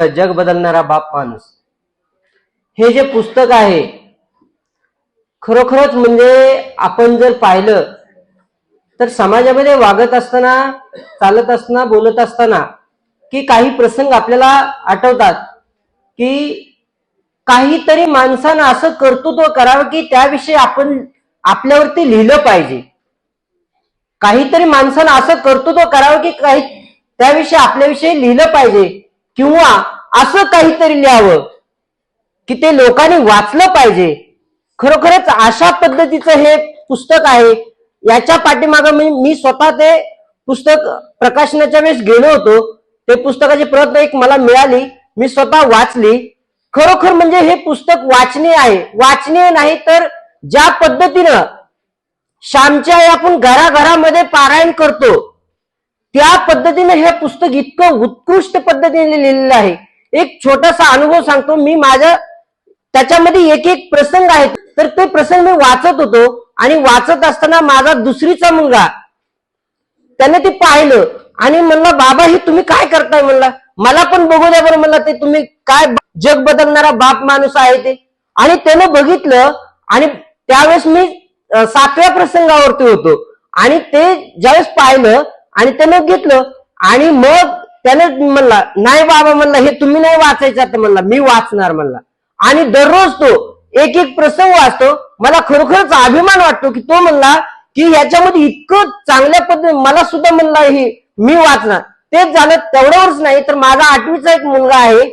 जग बदलणारा बाप माणूस. हे जे पुस्तक आहे खरोखरच म्हणजे आपण जर पाहिलं तर समाजामध्ये वागत असताना चालत असताना बोलत असताना की काही प्रसंग आपल्याला आठवतात की काहीतरी माणसानं असं कर्तृत्व करावं की त्याविषयी आपण आपल्यावरती लिहिलं पाहिजे. काहीतरी माणसानं असं कर्तृत्व करावं की काही त्याविषयी आपल्याविषयी लिहिलं पाहिजे. किंवा असं काहीतरी लिहावं की ते लोकांनी वाचलं पाहिजे. खरोखरच अशा पद्धतीचं हे पुस्तक आहे. याच्या पाठीमागं मी मी स्वतः ते पुस्तक प्रकाशनाच्या वेळेस गेलो होतो. ते पुस्तकाची प्रत एक मला मिळाली. मी स्वतः वाचली. खरोखर म्हणजे हे पुस्तक वाचनीय आहे. वाचनीय नाही तर ज्या पद्धतीनं श्यामच्या आई आपण घराघरामध्ये पारायण करतो त्या पद्धतीने हे पुस्तक इतकं उत्कृष्ट पद्धतीने लिहिलेलं आहे. एक छोटासा अनुभव सांगतो. मी माझ्या त्याच्यामध्ये एक एक प्रसंग आहेत. तर ते प्रसंग मी वाचत होतो आणि वाचत असताना माझा दुसरीचा मुलगा त्याने ते पाहिलं आणि म्हणलं बाबा हे तुम्ही काय करताय? म्हणला मला पण बघू द्या बरं. म्हणला ते तुम्ही काय जग बदलणारा बाप माणूस आहे ते. आणि त्यानं बघितलं आणि त्यावेळेस मी सातव्या प्रसंगावरती होतो. आणि ते ज्यावेळेस पाहिलं आणि त्यानं घेतलं. आणि मग त्यानं म्हणला नाही बाबा म्हणला हे तुम्ही नाही वाचायचं. आता म्हणला मी वाचणार म्हणला. आणि दररोज तो एक एक प्रसंग वाचतो. मला खरोखरच अभिमान वाटतो की तो म्हणला की याच्यामध्ये इतकं चांगल्या पद्धतीने मला सुद्धा म्हणला हे मी वाचणार. तेच झालं तेवढ्यावरच नाही तर माझा आठवीचा एक मुलगा आहे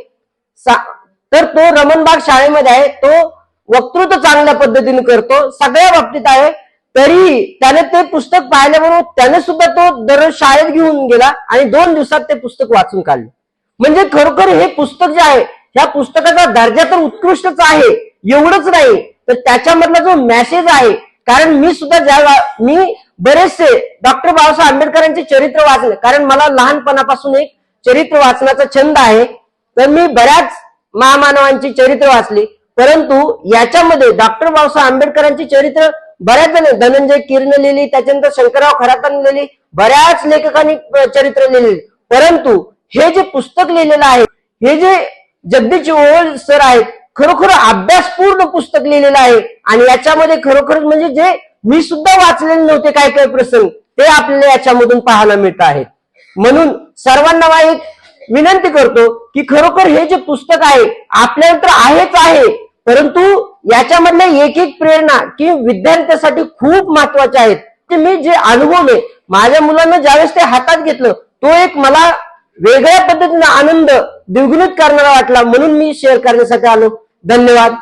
तर तो रमणबाग शाळेमध्ये आहे. तो वक्तृत्व चांगल्या पद्धतीने करतो सगळ्या बाबतीत आहे. तरी त्याने ते पुस्तक पाहिल्याबरोबर त्याने सुद्धा तो दररोज शाळेत घेऊन गेला आणि दोन दिवसात ते पुस्तक वाचून काढलं. म्हणजे खरोखर हे पुस्तक जे आहे ह्या पुस्तकाचा दर्जा तर उत्कृष्टच आहे एवढंच नाही तर त्याच्यामधला जो मेसेज आहे कारण मी सुद्धा ज्या मी बरेचसे डॉक्टर बाबासाहेब आंबेडकरांचे चरित्र वाचले. कारण मला लहानपणापासून एक चरित्र वाचण्याचा छंद आहे. तर मी बऱ्याच महामानवांची चरित्र वाचली. परंतु याच्यामध्ये डॉक्टर बाबासाहेब आंबेडकरांची चरित्र बऱ्याच जण धनंजय किरण लिहिली त्याच्यानंतर शंकरराव खरातांनी लिहिली बऱ्याच लेखकांनी चरित्र लिहिली परंतु हे जे पुस्तक लिहिलेलं आहे हे जे जगदीश ओवळ सर आहेत खरोखर अभ्यासपूर्ण पुस्तक लिहिलेलं आहे. आणि याच्यामध्ये खरोखर म्हणजे जे मी सुद्धा वाचलेले नव्हते काय काय प्रसंग ते आपल्याला याच्यामधून पाहायला मिळत आहे म्हणून सर्वांना मला एक विनंती करतो की खरोखर हे जे पुस्तक आहे आपल्याला तर आहेच आहे परंतु याच्यामधल्या एक एक प्रेरणा की विद्यार्थ्यासाठी खूप महत्त्वाच्या आहेत की मी जे अनुभवले माझ्या मुलांना ज्यावेळेस ते हातात घेतलं तो एक मला वेगळ्या पद्धतीने आनंद द्विगुणित करणारा वाटला म्हणून मी शेअर करण्यासाठी आलो. धन्यवाद.